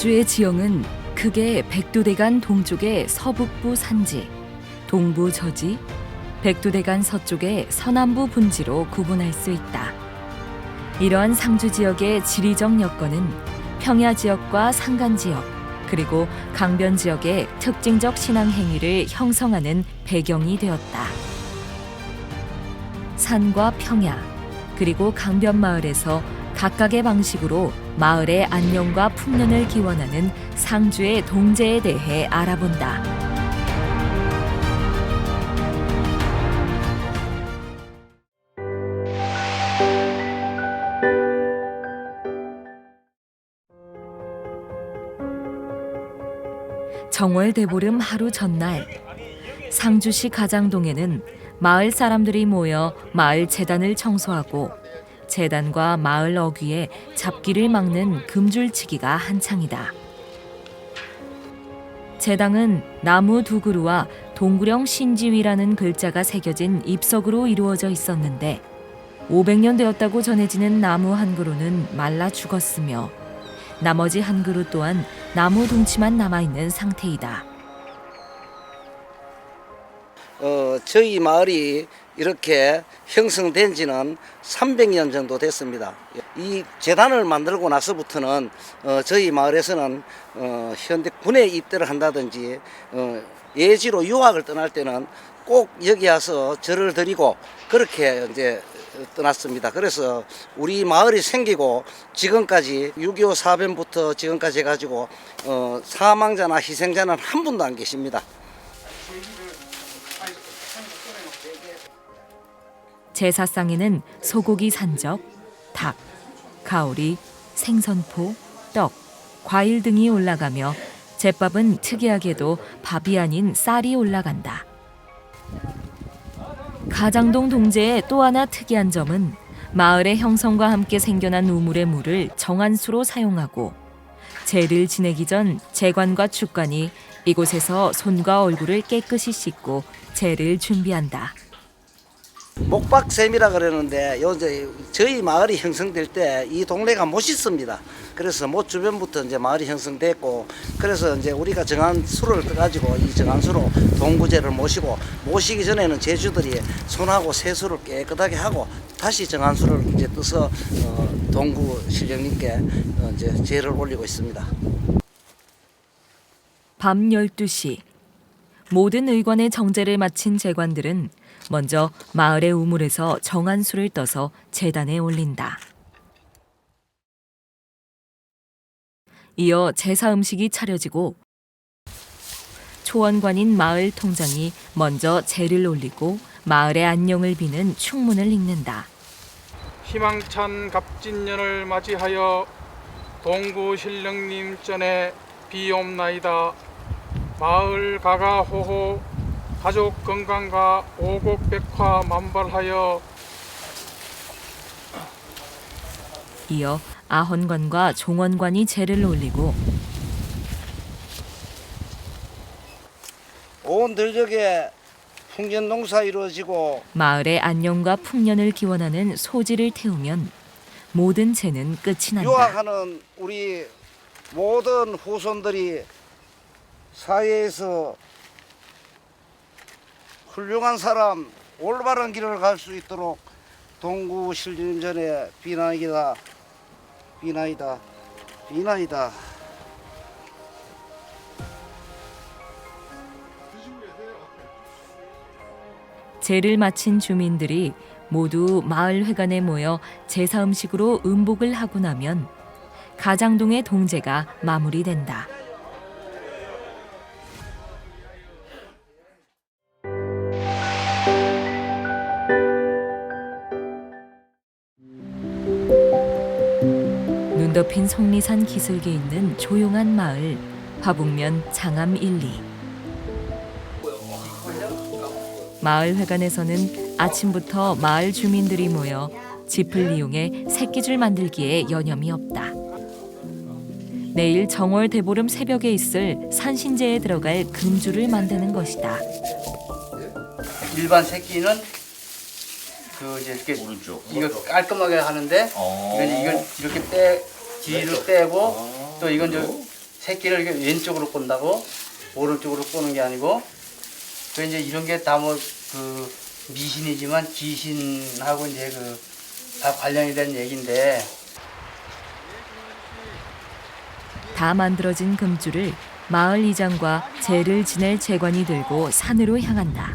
상주의 지형은 크게 백두대간 동쪽의 서북부 산지, 동부 저지, 백두대간 서쪽의 서남부 분지로 구분할 수 있다. 이러한 상주 지역의 지리적 여건은 평야 지역과 산간 지역, 그리고 강변 지역의 특징적 신앙 행위를 형성하는 배경이 되었다. 산과 평야, 그리고 강변 마을에서 각각의 방식으로 마을의 안녕과 풍년을 기원하는 상주의 동제에 대해 알아본다. 정월 대보름 하루 전날 상주시 가장동에는 마을 사람들이 모여 마을 재단을 청소하고 재단과 마을 어귀에 잡기를 막는 금줄치기가 한창이다. 재당은 나무 두 그루와 동구령 신지위라는 글자가 새겨진 잎석으로 이루어져 있었는데 500년 되었다고 전해지는 나무 한 그루는 말라 죽었으며 나머지 한 그루 또한 나무 둥치만 남아 있는 상태이다. 어, 저희 마을이 이렇게 형성된 지는 300년 정도 됐습니다. 이 재단을 만들고 나서부터는 어, 저희 마을에서는 어, 현대 군에 입대를 한다든지 어, 예지로 유학을 떠날 때는 꼭 여기 와서 절을 드리고 그렇게 이제 떠났습니다. 그래서 우리 마을이 생기고 지금까지 6.25 사변부터 지금까지 해가지고 어, 사망자나 희생자는 한 분도 안 계십니다. 제사상에는 소고기 산적, 닭, 가오리, 생선포, 떡, 과일 등이 올라가며 제밥은 특이하게도 밥이 아닌 쌀이 올라간다. 가장동 동제의 또 하나 특이한 점은 마을의 형성과 함께 생겨난 우물의 물을 정한수로 사용하고 제를 지내기 전 재관과 축관이 이곳에서 손과 얼굴을 깨끗이 씻고 제를 준비한다. 목박샘이라 그러는데 요 이제 저희 마을이 형성될 때 이 동네가 못 씻습니다. 그래서 못 주변부터 이제 마을이 형성됐고 그래서 이제 우리가 정한 수를 떠가지고 이 정한 수로 동구제를 모시고 모시기 전에는 제주들이 손하고 세수를 깨끗하게 하고 다시 정한 수를 이제 떠서 어, 동구 신령님께 어, 이제 제를 올리고 있습니다. 밤 12시 모든 의관의 정제를 마친 재관들은 먼저 마을의 우물에서 정한수를 떠서 재단에 올린다. 이어 제사 음식이 차려지고 초원관인 마을 통장이 먼저 제를 올리고 마을의 안녕을 비는 충문을 읽는다. 희망찬 갑진년을 맞이하여 동구 신령님 전에 비옵나이다. 마을 가가 호호 가족 건강과 오곡백화 만발하여 이어 아헌관과 종원관이 제를 올리고 온 들녘에 풍년 농사 이루어지고 마을의 안녕과 풍년을 기원하는 소지를 태우면 모든 재는 끝이 난다. 유학하는 우리 모든 후손들이 사회에서 훌륭한 사람 올바른 길을 갈 수 있도록 동구 실림 전에 비나이다. 비나이다. 비나이다. 제를 마친 주민들이 모두 마을 회관에 모여 제사 음식으로 음복을 하고 나면 가장동의 동제가 마무리된다. 눈 덮인 성리산 기슭에 있는 조용한 마을 화북면 장암 1, 2. 마을 회관에서는 아침부터 마을 주민들이 모여 짚을 이용해 새끼줄 만들기에 여념이 없다. 내일 정월 대보름 새벽에 있을 산신제에 들어갈 금줄을 만드는 것이다. 일반 새끼는 그 이제 이렇게 오른쪽. 이거 깔끔하게 하는데 어. 이건 이건 이렇게 떼 뒤를 떼고 또 이건 저 새끼를 이렇게 왼쪽으로 꼰다고 오른쪽으로 꼬는 게 아니고 그 이제 이런 게 다 뭐 그 미신이지만 귀신하고 이제 그 다 관련이 된 얘기인데 다 만들어진 금줄을 마을 이장과 제를 지낼 재관이 들고 산으로 향한다.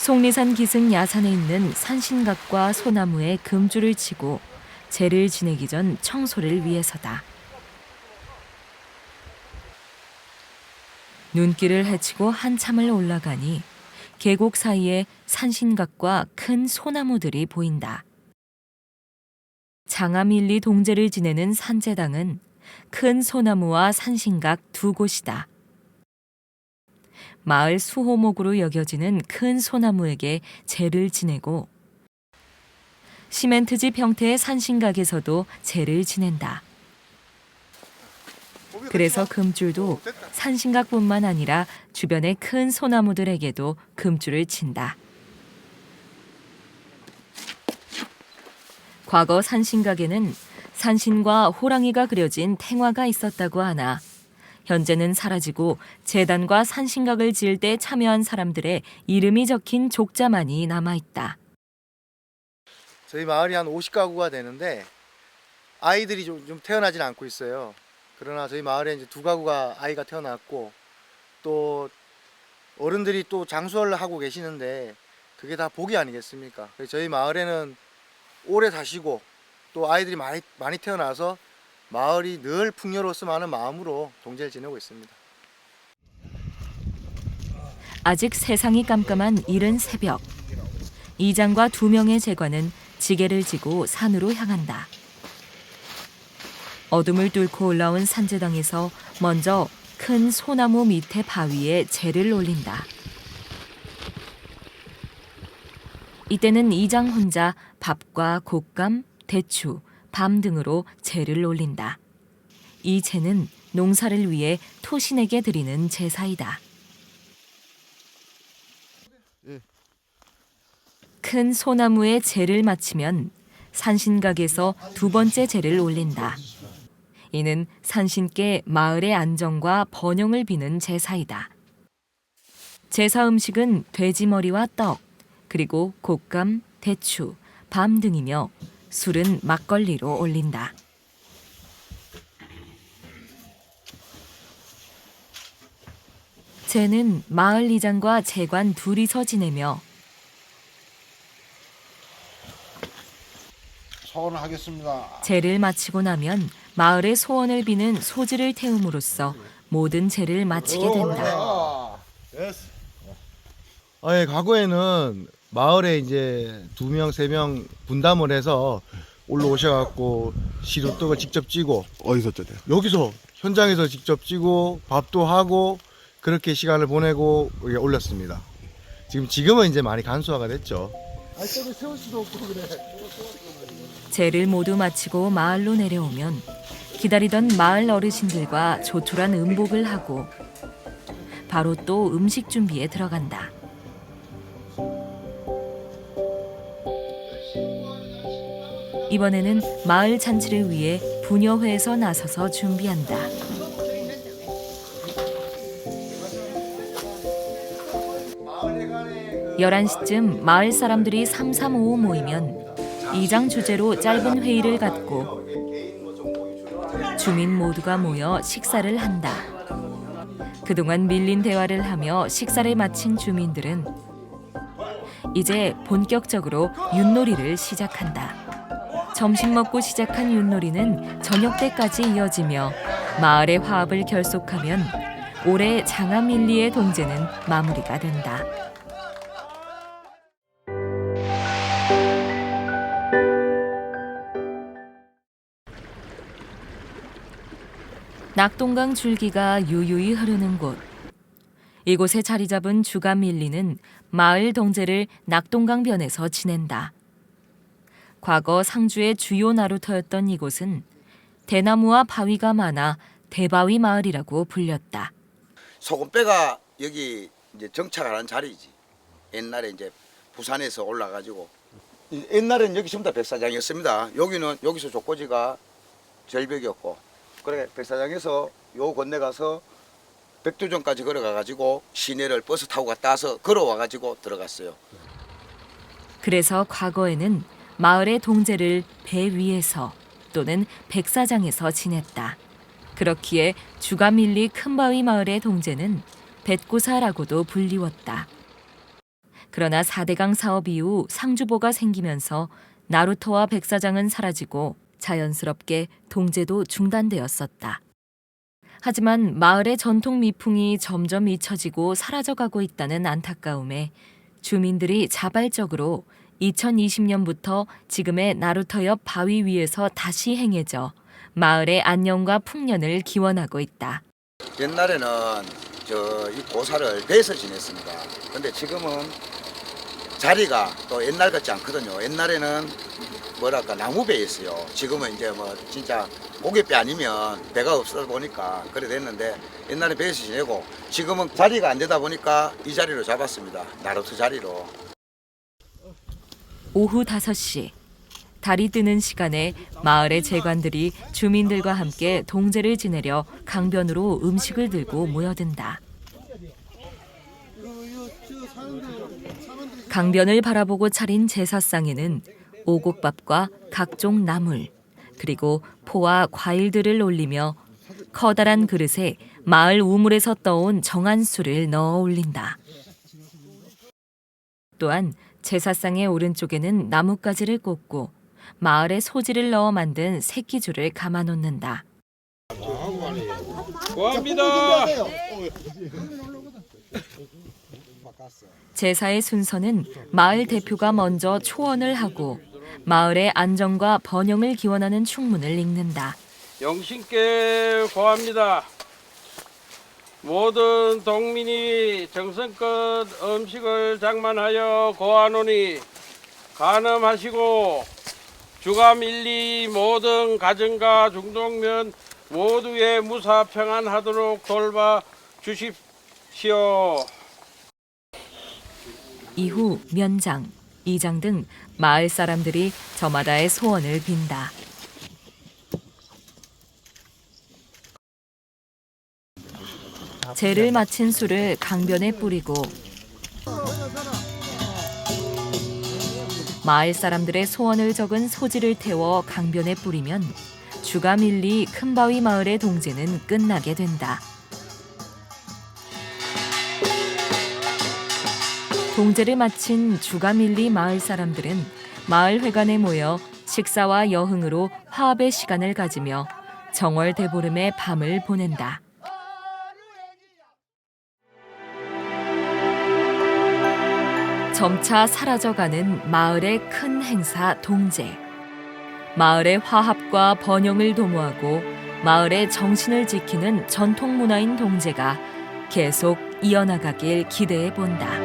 속리산 기승 야산에 있는 산신각과 소나무에 금줄을 치고 제를 지내기 전 청소를 위해서다. 눈길을 헤치고 한참을 올라가니 계곡 사이에 산신각과 큰 소나무들이 보인다. 장암일리 동제를 지내는 산제당은 큰 소나무와 산신각 두 곳이다. 마을 수호목으로 여겨지는 큰 소나무에게 제를 지내고 시멘트집 형태의 산신각에서도 제를 지낸다. 그래서 금줄도 산신각뿐만 아니라 주변의 큰 소나무들에게도 금줄을 친다. 과거 산신각에는 산신과 호랑이가 그려진 탱화가 있었다고 하나 현재는 사라지고 재단과 산신각을 지을 때 참여한 사람들의 이름이 적힌 족자만이 남아 있다. 저희 마을이 한 50가구가 되는데 아이들이 좀, 좀 태어나진 않고 있어요. 그러나 저희 마을에 이제 두 가구가 아이가 태어났고 또 어른들이 또 장수를 하고 계시는데 그게 다 복이 아니겠습니까? 저희 마을에는 오래 사시고 또 아이들이 많이 많이 태어나서 마을이 늘 풍요로웠으면 하는 마음으로 동제를 지내고 있습니다. 아직 세상이 깜깜한 이른 새벽. 이장과 두 명의 제관은 지게를 지고 산으로 향한다. 어둠을 뚫고 올라온 산제당에서 먼저 큰 소나무 밑에 바위에 재를 올린다. 이때는 이장 혼자 밥과 곶감, 대추, 밤 등으로 재를 올린다. 이 재는 농사를 위해 토신에게 드리는 제사이다. 큰 소나무에 재를 마치면 산신각에서 두 번째 재를 올린다. 이는 산신께 마을의 안정과 번영을 비는 제사이다. 제사 음식은 돼지 머리와 떡, 그리고 곶감, 대추, 밤 등이며 술은 막걸리로 올린다. 제는 마을 이장과 재관 둘이서 지내며 소원하겠습니다. 제를 마치고 나면 마을의 소원을 비는 소지를 태움으로써 모든 제를 마치게 된다. 아, 됐어. 아, 예, 과거에는 마을에 이제 두 명, 세 명 분담을 해서 올라오셔갖고 시루떡을 직접 찌고 어디서 쪄대? 여기서 현장에서 직접 찌고 밥도 하고 그렇게 시간을 보내고 올렸습니다. 지금 지금은 이제 많이 간소화가 됐죠. 제를 모두 마치고 마을로 내려오면 기다리던 마을 어르신들과 조촐한 음복을 하고 바로 또 음식 준비에 들어간다. 이번에는 마을 잔치를 위해 부녀회에서 나서서 준비한다. 11시쯤 마을 사람들이 삼삼오오 모이면 이장 주제로 짧은 회의를 갖고 주민 모두가 모여 식사를 한다. 그동안 밀린 대화를 하며 식사를 마친 주민들은 이제 본격적으로 윷놀이를 시작한다. 점심 먹고 시작한 윷놀이는 저녁 때까지 이어지며 마을의 화합을 결속하면 올해 장암밀리의 동제는 마무리가 된다. 낙동강 줄기가 유유히 흐르는 곳. 이곳에 자리 잡은 주가 밀리는 마을 동제를 낙동강 변에서 지낸다. 과거 상주의 주요 나루터였던 이곳은 대나무와 바위가 많아 대바위 마을이라고 불렸다. 소금배가 여기 이제 정착하는 자리지. 옛날에 이제 부산에서 올라가지고 이- 옛날에는 여기 전부 다 백사장이었습니다. 여기는 여기서 족고지가 절벽이었고 그래 백사장에서 요 건너 가서 백두전까지 걸어가 가지고 시내를 버스 타고 갔다 와서 걸어와 가지고 들어갔어요. 그래서 과거에는 마을의 동제를 배 위에서 또는 백사장에서 지냈다. 그렇기에 주가밀리 큰바위 마을의 동제는 뱃고사라고도 불리웠다. 그러나 4대강 사업 이후 상주보가 생기면서 나루터와 백사장은 사라지고 자연스럽게 동제도 중단되었었다. 하지만 마을의 전통 미풍이 점점 잊혀지고 사라져가고 있다는 안타까움에 주민들이 자발적으로 2020년부터 지금의 나루터 옆 바위 위에서 다시 행해져 마을의 안녕과 풍년을 기원하고 있다. 옛날에는 저 이 고사를 배에서 지냈습니다. 근데 지금은 자리가 또 옛날 같지 않거든요. 옛날에는 뭐랄까 나무 배였어요. 지금은 이제 뭐 진짜 고깃배 아니면 배가 없어 보니까 그래 됐는데 옛날에 배에서 지내고 지금은 자리가 안 되다 보니까 이 자리로 잡았습니다. 나루트 자리로. 오후 5시 달이 뜨는 시간에 마을의 재관들이 주민들과 함께 동제를 지내려 강변으로 음식을 들고 모여든다. 강변을 바라보고 차린 제사상에는 오곡밥과 각종 나물 그리고 포와 과일들을 올리며 커다란 그릇에 마을 우물에서 떠온 정한 술을 넣어 올린다. 또한 제사상의 오른쪽에는 나뭇가지를 꽂고 마을에 소지를 넣어 만든 새끼줄을 감아 놓는다. 고합니다. 제사의 순서는 마을 대표가 먼저 초언을 하고 마을의 안정과 번영을 기원하는 충문을 읽는다. 영신께 고합니다. 모든 동민이 정성껏 음식을 장만하여 고하노니 간음하시고 주감 일리 모든 가정과 중동면 모두의 무사 평안하도록 돌봐 주십시오. 이후 면장, 이장 등 마을 사람들이 저마다의 소원을 빈다. 제를 마친 술을 강변에 뿌리고 마을 사람들의 소원을 적은 소지를 태워 강변에 뿌리면 주가밀리 큰바위 마을의 동제는 끝나게 된다. 동제를 마친 주가밀리 마을 사람들은 마을 회관에 모여 식사와 여흥으로 화합의 시간을 가지며 정월 대보름의 밤을 보낸다. 점차 사라져가는 마을의 큰 행사 동제. 마을의 화합과 번영을 도모하고 마을의 정신을 지키는 전통 문화인 동제가 계속 이어나가길 기대해 본다.